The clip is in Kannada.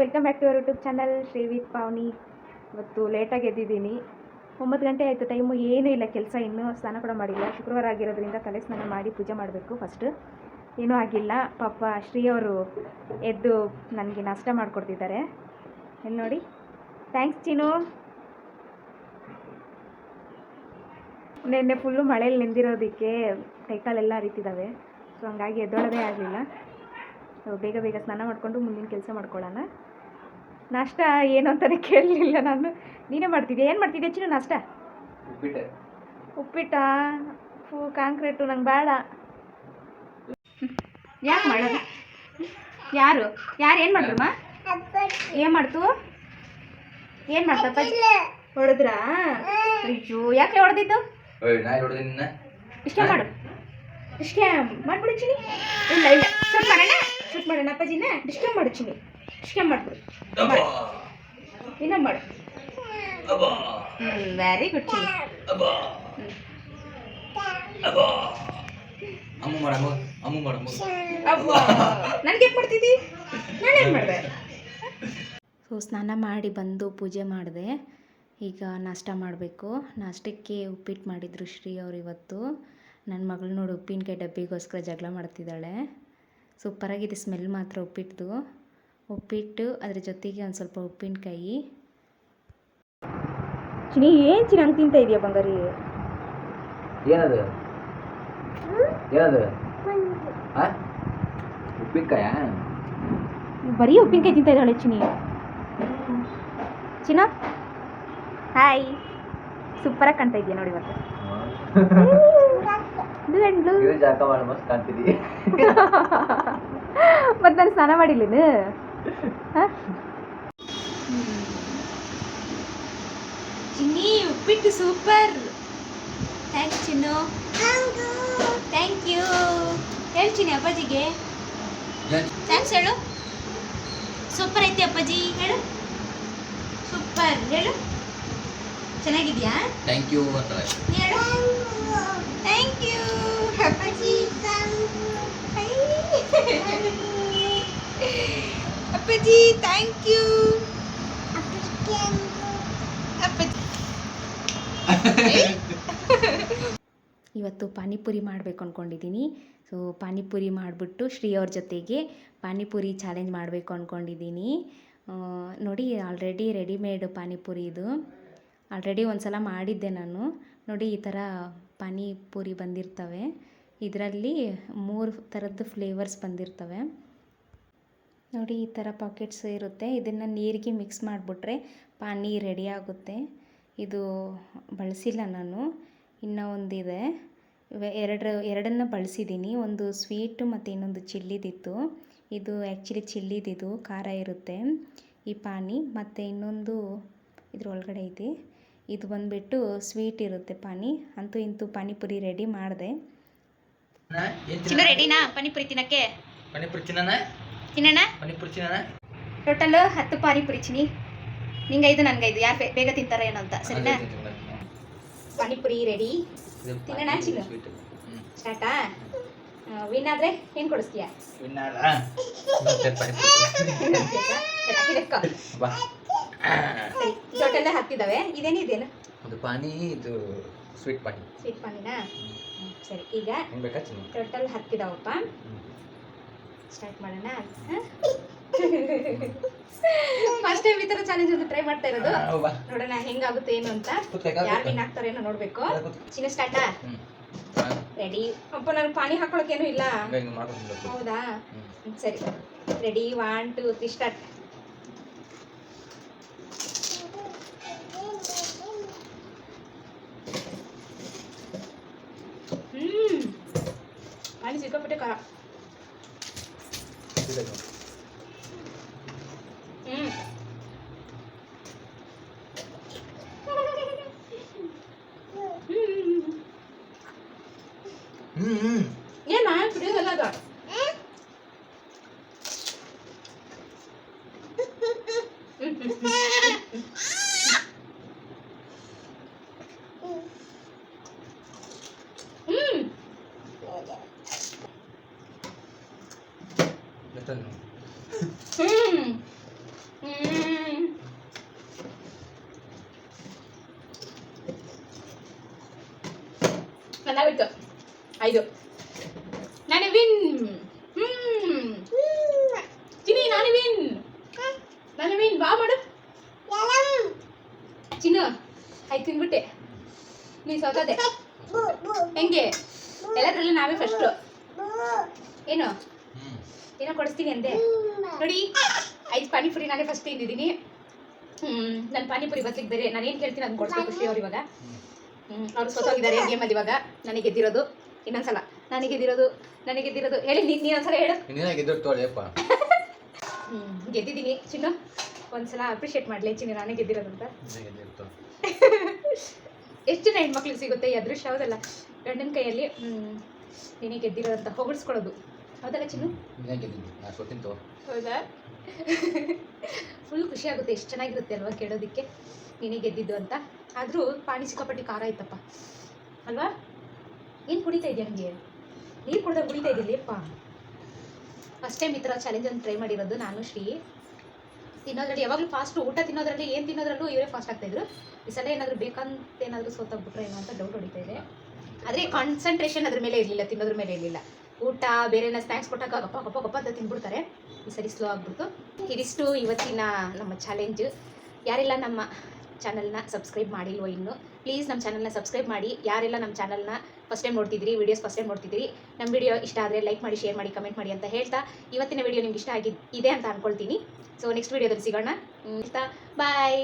Welcome back to our YouTube channel Shri with Pavani ಇವತ್ತು ಲೇಟಾಗಿ ಎದ್ದಿದ್ದೀನಿ. ಒಂಬತ್ತು ಗಂಟೆ ಆಯಿತು ಟೈಮು ಏನೂ ಇಲ್ಲ, ಕೆಲಸ ಇನ್ನೂ ಸ್ನಾನ ಕೂಡ ಮಾಡಿಲ್ಲ. ಶುಕ್ರವಾರ ಆಗಿರೋದ್ರಿಂದ ತಲೆ ಸ್ನಾನ ಮಾಡಿ ಪೂಜೆ ಮಾಡಬೇಕು ಫಸ್ಟ್ ಏನೂ ಆಗಿಲ್ಲ. ಪಾಪ ಶ್ರೀ ಅವರು ಎದ್ದು ನನಗೆ ನಾಷ್ಟ ಮಾಡಿಕೊಡ್ತಿದ್ದಾರೆ. ಇಲ್ಲಿ ನೋಡಿ. ಥ್ಯಾಂಕ್ಸ್ ಚಿನು. ನಿನ್ನೆ ಫುಲ್ಲು ಮಳೇಲಿ ನಿಂದಿರೋದಕ್ಕೆ ಕೈಕಾಲೆಲ್ಲ ಹರಿತಿದ್ದಾವೆ ಸೊ ಹಂಗಾಗಿ ಎದ್ದೊಳೋದೇ ಆಗಲಿಲ್ಲ. ಸೊ ಬೇಗ ಬೇಗ ಸ್ನಾನ ಮಾಡಿಕೊಂಡು ಮುಂದಿನ ಕೆಲಸ ಮಾಡ್ಕೊಳ್ಳೋಣ. ನಾಷ್ಟ ಏನು ಅಂತಾನೆ ಕೇಳಲಿಲ್ಲ ನಾನು. ನೀನೇ ಮಾಡ್ತಿದ್ದೆ ಏನು ಮಾಡ್ತಿದ್ದೆ ಹೆಚ್ಚಿನ ನಾಷ್ಟ? ಉಪ್ಪಿಟ್ಟೆ. ಫೂ ಕಾಂಕ್ರೀಟು ನಂಗೆ ಬೇಡ. ಯಾಕೆ ಮಾಡೋದು? ಯಾರು? ಯಾರು ಏನು ಮಾಡಿದ್ರಮ್ಮ ಏನು ಮಾಡ್ತು? ಏನು ಮಾಡ್ತಪ್ಪ ಹೊಡೆದ್ರಾ? ಅಯ್ಯೋ ಯಾಕೆ ಹೊಡೆದಿದ್ದು? ಇಷ್ಟೇ ಮಾಡು. ಇಷ್ಟೇ ಮಾಡ್ಬಿಡು ಚಿನಿ ಇಲ್ಲ ಇಲ್ಲ. ಶೂಟ್ ಮಾಡೋಣ? ಶೂಟ್ ಮಾಡೋಣ ಅಪ್ಪಾಜಿನ? ಡಿಸ್ಕ್ಯಾಮ್ ಮಾಡು ಚಿನಿ ಡಿಸ್ಕ್ಯಾಮ್ ಮಾಡ್ಬಿಡು ಅಬ್ಬಾ ಇನ್ನೂ ಮಾಡು. ವೆರಿ ಗುಡ್ ಚಿನಿ ಅಮ್ಮ ಮಾಡಮ್ಮ ಅಮ್ಮ. ಮಾಡಮ್ಮ ನನಗೆ ಮಾಡ್ತಿದ್ದಿ ನಾನೇನು ಮಾಡಿದೆ? ಸೊ ಸ್ನಾನ ಮಾಡಿ ಬಂದು ಪೂಜೆ ಮಾಡಿದೆ. ಈಗ ನಾಷ್ಟ ಮಾಡಬೇಕು. ನಾಷ್ಟಕ್ಕೆ ಉಪ್ಪಿಟ್ಟು ಮಾಡಿದ್ರು ಶ್ರೀ ಅವರು ಇವತ್ತು. ನನ್ನ ಮಗಳು ನೋಡು ಉಪ್ಪಿನಕಾಯಿ ಡಬ್ಬಿಗೋಸ್ಕರ ಜಗಳ ಮಾಡ್ತಿದ್ದಾಳೆ. ಸೂಪರಾಗಿದೆ ಸ್ಮೆಲ್ ಮಾತ್ರ ಉಪ್ಪಿಟ್ಟು. ಉಪ್ಪಿಟ್ಟು ಅದ್ರ ಜೊತೆಗೆ ಒಂದು ಸ್ವಲ್ಪ ಉಪ್ಪಿನಕಾಯಿ. ಚಿನಿ ಏನು ಚಿನಿ ಹಂಗೆ ತಿಂತ ಇದೆಯಾ ಬಂಗಾರಿ? ಏನದು? ಏನದು? ಉಪ್ಪಿನಕಾಯ? ಬರೀ ಉಪ್ಪಿನಕಾಯಿ ತಿಂತ ಇದ್ದಾಳೆ ಚಿನಿ ಚಿನ್ನ? ಹಾಯ್. ಸೂಪರಾಗಿ ಕಾಣ್ತಾ ಇದೆಯಾ ನೋಡಿ ಇವತ್ತು ಮಾಡಿ ಮಸ್ತ್ ಕಾಣ್ತಿದಿ ಮತ್ತೆ ನಾನು ಸ್ನಾನ ಮಾಡಿಲ್ಲೇನು? ಚಿನ್ನಿ ಉಪ್ಪಿಟ್ಟು super. Thanks Chinnu. Thank you ಹೇಳ್ತೀನಿ ಅಪ್ಪಾಜಿಗೆ. ಥ್ಯಾಂಕ್ಸ್ ಹೇಳು. ಸೂಪರ್ ಐತಿ ಅಪ್ಪಾಜಿ. ಹೇಳು. ಸೂಪರ್. ಹೇಳು. ಚೆನ್ನಾಗಿದ್ಯಾ? ಥ್ಯಾಂಕ್ ಯು ಅಂತ ಥ್ಯಾಂಕ್ ಯು ಅಪ್ಪಾಜಿ ಅಪ್ಪಾಜಿ ಥ್ಯಾಂಕ್ ಯು ಇವತ್ತು ಪಾನಿಪುರಿ ಮಾಡಬೇಕು ಅಂದ್ಕೊಂಡಿದ್ದೀನಿ ಸೊ ಪಾನಿಪುರಿ ಮಾಡಿಬಿಟ್ಟು ಶ್ರೀ ಅವ್ರ ಜೊತೆಗೆ ಪಾನಿಪುರಿ ಚಾಲೆಂಜ್ ಮಾಡಬೇಕು ಅಂದ್ಕೊಂಡಿದ್ದೀನಿ ನೋಡಿ ಆಲ್ರೆಡಿ ರೆಡಿಮೇಡ್ ಪಾನಿಪುರಿ ಇದು. ಆಲ್ರೆಡಿ ಒಂದು ಸಲ ಮಾಡಿದ್ದೆ ನಾನು. ನೋಡಿ ಈ ಥರ ಪಾನಿಪುರಿ ಬಂದಿರ್ತವೆ. ಇದರಲ್ಲಿ ಮೂರು ಥರದ್ದು ಫ್ಲೇವರ್ಸ್ ಬಂದಿರ್ತವೆ. ನೋಡಿ ಈ ಥರ ಪಾಕೆಟ್ಸ್ ಇರುತ್ತೆ. ಇದನ್ನು ನೀರಿಗೆ ಮಿಕ್ಸ್ ಮಾಡಿಬಿಟ್ರೆ ಪಾನಿ ರೆಡಿ ಆಗುತ್ತೆ. ಇದು ಬಳಸಿಲ್ಲ ನಾನು. ಇನ್ನೂ ಒಂದಿದೆ. ಎರಡು, ಎರಡನ್ನು ಬಳಸಿದ್ದೀನಿ ಒಂದು ಸ್ವೀಟು ಮತ್ತು ಇನ್ನೊಂದು ಚಿಲ್ಲಿದಿತ್ತು. ಇದು ಆ್ಯಕ್ಚುಲಿ ಚಿಲ್ಲಿದಿದು, ಖಾರ ಇರುತ್ತೆ. ಈ ಪಾನಿ ಮತ್ತು ಇನ್ನೊಂದು ಇದ್ರ ಒಳಗಡೆ ಇದೆ. ಇದು ಬಂದುಬಿಟ್ಟು ಸ್ವೀಟ್ ಇರುತ್ತೆ ಪಾನಿ. ಅಂತೂ ಇಂತೂ ಪಾನಿಪುರಿ ರೆಡಿ ಮಾಡಿದೆ. ಚಿನ್ನ ರೆಡಿನಾ ಪಾನಿಪುರಿ ತಿನ್ನಕ್ಕೆ? ಪಾನಿಪುರಿ ಚಿನ್ನ ತಿನ್ನೋಣ ಪಾನಿಪುರಿ ಚಿನ್ನ ಟೋಟಲ್ ಹತ್ತು ಪಾನಿಪುರಿ ಚಿನಿ ನಿಂಗೈದು ನನಗೈದು. ಯಾರು ಬೇಗ ತಿಂತಾರ ಏನೋ ಅಂತ. ಸರಿನಾ? ಪಾನಿಪುರಿ ರೆಡಿ ತಿನ್ನೋಣ ಚಿನ್ನು? ಸ್ಟಾರ್ಟಾ? ವಿನ್ ಆದರೆ ಏನು ಕೊಡಿಸ್ತೀಯಾ? ಟೋಟಲ್ ಹತ್ತಿದಾವೆ ಇದೇನು ಇದೇನು? ಒಂದು ಪಾನಿ ಇದು ಸ್ವೀಟ್ ಪಾನಿ. ಸ್ವೀಟ್ ಪಾನಿನಾ? ಸರಿ. ಈಗ ಟೋಟಲ್ ಹತ್ತಿದಾವಪ್ಪ ಸ್ಟಾರ್ಟ್ ಮಾಡೋಣ. ಫಸ್ಟ್ ಟೈಮ್ ಈ ಥರ ಚಾಲೆಂಜ್ ಒಂದು ಟ್ರೈ ಮಾಡ್ತಾ ಇರೋದು. ನೋಡೋಣ ಹೆಂಗಾಗುತ್ತೆ ಏನು ಅಂತ. ಯಾರು ವಿನ್ ಆಗ್ತಾರೇನೋ ನೋಡಬೇಕು. ಚಿನ್ನ ಸ್ಟಾರ್ಟಾ ರೆಡಿ ಅಪ್ಪ ನಾನು ಪಾನಿ ಏನೂ ಇಲ್ಲ. ಹೌದಾ? ಸರಿ ready one two three start ಪಾನಿ ಸಿಕ್ಕಾಪಟ್ಟೆ ಖಾರ ಹ್ಮ್ ಹ್ಮ್. ಮಾಡ್ತಾನೆ ಚೆನ್ನಾಗಿತ್ತು ಐದು. ನಾನು ವಿನ್ ಚಿನಿ ನಾನು ವಿನ್ ನಾನು ವಿನ್ ಬಾ ಮಾಡು. ಚಿನ್ನು ಆಯ್ತು ತಿನ್ಬಿಟ್ಟೆ ನೀ ಸೋತದೆ. ಹೆಂಗೆ? ಎಲ್ಲದರಲ್ಲೂ ನಾವೇ ಫಸ್ಟು ಏನು? ಏನೋ ಕೊಡಿಸ್ತೀನಿ ಅಂದೆ. ನೋಡಿ ಐದು ಪಾನಿಪುರಿ ನಾನೇ ಫಸ್ಟ್ ತಿಂದಿದ್ದೀನಿ. ಹ್ಮ್ ನನ್ನ ಪಾನಿಪುರಿ ಬದಲಿಗೆ ಬೇರೆ ನಾನು ಏನು ಕೇಳ್ತೀನಿ ಅದನ್ನ ಕೊಡಿಸ್ಬೇಕು ಖುಷಿ ಅವ್ರು ಇವಾಗ. ಅವ್ರು ಸೋತೋಗಿದ್ದಾರೆ ಗೇಮಲ್ಲಿ ಇವಾಗ? ನನಗೆ ಗೆದ್ದಿರೋದು ಇನ್ನೊಂದ್ಸಲ. ನನಗೆ ಗೆದ್ದಿರೋದು ನನಗೆ ಗೆದ್ದಿರೋದು ಹೇಳಿ ನೀನು ನೀನೊಂದ್ಸಲ ಹೇಳು. ಗೆದ್ದಿದ್ದೀನಿ. ಚಿನ್ನು ಒಂದ್ಸಲ ಅಪ್ರಿಷಿಯೇಟ್ ಮಾಡಲಿ ಚಿನ್ನು ನಾನೇ ಗೆದ್ದಿರೋದು ಅಂತ. ಎಷ್ಟು ಜನ ಹೆಣ್ಮಕ್ಳಿಗೆ ಸಿಗುತ್ತೆ ಈ ಅದೃಶ್ಯ? ಹೌದಲ್ಲ ಗಂಡನ ಕೈಯಲ್ಲಿ ಹ್ಮ್, ನೀನೇ ಗೆದ್ದಿರೋದಂತ ಅಂತ ಹೊಗಳಿಸ್ಕೊಳ್ಳೋದು. ಹೌದಲ್ಲ ಚಿನ್ನು ಹೌದಾ? ಫುಲ್ ಖುಷಿ ಆಗುತ್ತೆ. ಎಷ್ಟು ಚೆನ್ನಾಗಿರುತ್ತೆ ಅಲ್ವಾ ಕೇಳೋದಕ್ಕೆ? ನೀನೇ ಗೆದ್ದಿದ್ದು ಅಂತ. ಆದರೂ ಪಾಣಿ ಸಿಕ್ಕಾಪಟ್ಟಿ ಖಾರ ಆಯ್ತಪ್ಪ ಅಲ್ವಾ? ಏನು ಕುಡಿತಾ ಇದೆಯಾ ನನಗೆ ನೀರು ಕುಡ್ದಾಗ ಕುಡಿತಾ ಇದೆಯಲ್ಲಪ್ಪ ಫಸ್ಟ್ ಟೈಮ್ ಈ ಥರ ಚಾಲೆಂಜ್ ಅಂತ ಟ್ರೈ ಮಾಡಿರೋದು ನಾನು ಶ್ರೀ. ತಿನ್ನೋದ್ರಲ್ಲಿ ಯಾವಾಗಲೂ ಫಾಸ್ಟು ಊಟ ತಿನ್ನೋದ್ರಲ್ಲಿ ಏನು ತಿನ್ನೋದ್ರಲ್ಲೂ ಇವರೇ ಫಾಸ್ಟ್ ಆಗ್ತಾಯಿದ್ರು ಈ ಸಲ ಏನಾದರೂ ಬೇಕಂತ ಏನಾದರೂ ಸೋತಾಗ್ಬಿಟ್ರೆ ಏನೋ ಅಂತ ಡೌಟ್ ಹೊಡಿತಾ ಇದೆ. ಆದರೆ ಕಾನ್ಸಂಟ್ರೇಷನ್ ಅದ್ರ ಮೇಲೆ ಇರಲಿಲ್ಲ ತಿನ್ನೋದ್ರ ಮೇಲೆ ಇರಲಿಲ್ಲ. ಊಟ, ಬೇರೆ ಸ್ನ್ಯಾಕ್ಸ್ ಕೊಟ್ಟಾಗ ಗಪ್ಪ ಗಪ್ಪ ಗಪ್ಪ ಅಂತ ತಿಂದ್ಬಿಡ್ತಾರೆ ಈ ಸರಿ ಸ್ಲೋ ಆಗ್ಬಿಡ್ತು. ಇದಿಷ್ಟು ಇವತ್ತಿನ ನಮ್ಮ ಚಾಲೆಂಜ್ ಯಾರೆಲ್ಲ ನಮ್ಮ ಚಾನಲ್ನ ಸಬ್ಸ್ಕ್ರೈಬ್ ಮಾಡಿಲ್ವೋ ಇನ್ನು ಪ್ಲೀಸ್ ನಮ್ಮ ಚಾನಲ್ನ ಸಬ್ಸ್ಕ್ರೈಬ್ ಮಾಡಿ. ಯಾರೆಲ್ಲ ನಮ್ಮ ಚಾನಲ್ನ ಫಸ್ಟ್ ಟೈಮ್ ನೋಡ್ತಿದ್ರಿ ವೀಡಿಯೋಸ್ ಫಸ್ಟ್ ಟೈಮ್ ನೋಡ್ತಿದ್ರಿ ನಮ್ಮ ವಿಡಿಯೋ ಇಷ್ಟ ಆದರೆ ಲೈಕ್ ಮಾಡಿ ಶೇರ್ ಮಾಡಿ ಕಮೆಂಟ್ ಮಾಡಿ ಅಂತ ಹೇಳ್ತಾ ಇವತ್ತಿನ ವಿಡಿಯೋ ನಿಮ್ಗೆ ಇಷ್ಟ ಆಗಿದೆ ಅಂತ ಅನ್ಕೊಳ್ತೀನಿ. ಸೊ ನೆಕ್ಸ್ಟ್ ವಿಡಿಯೋದಲ್ಲಿ ಸಿಗೋಣ. ಬಾಯ್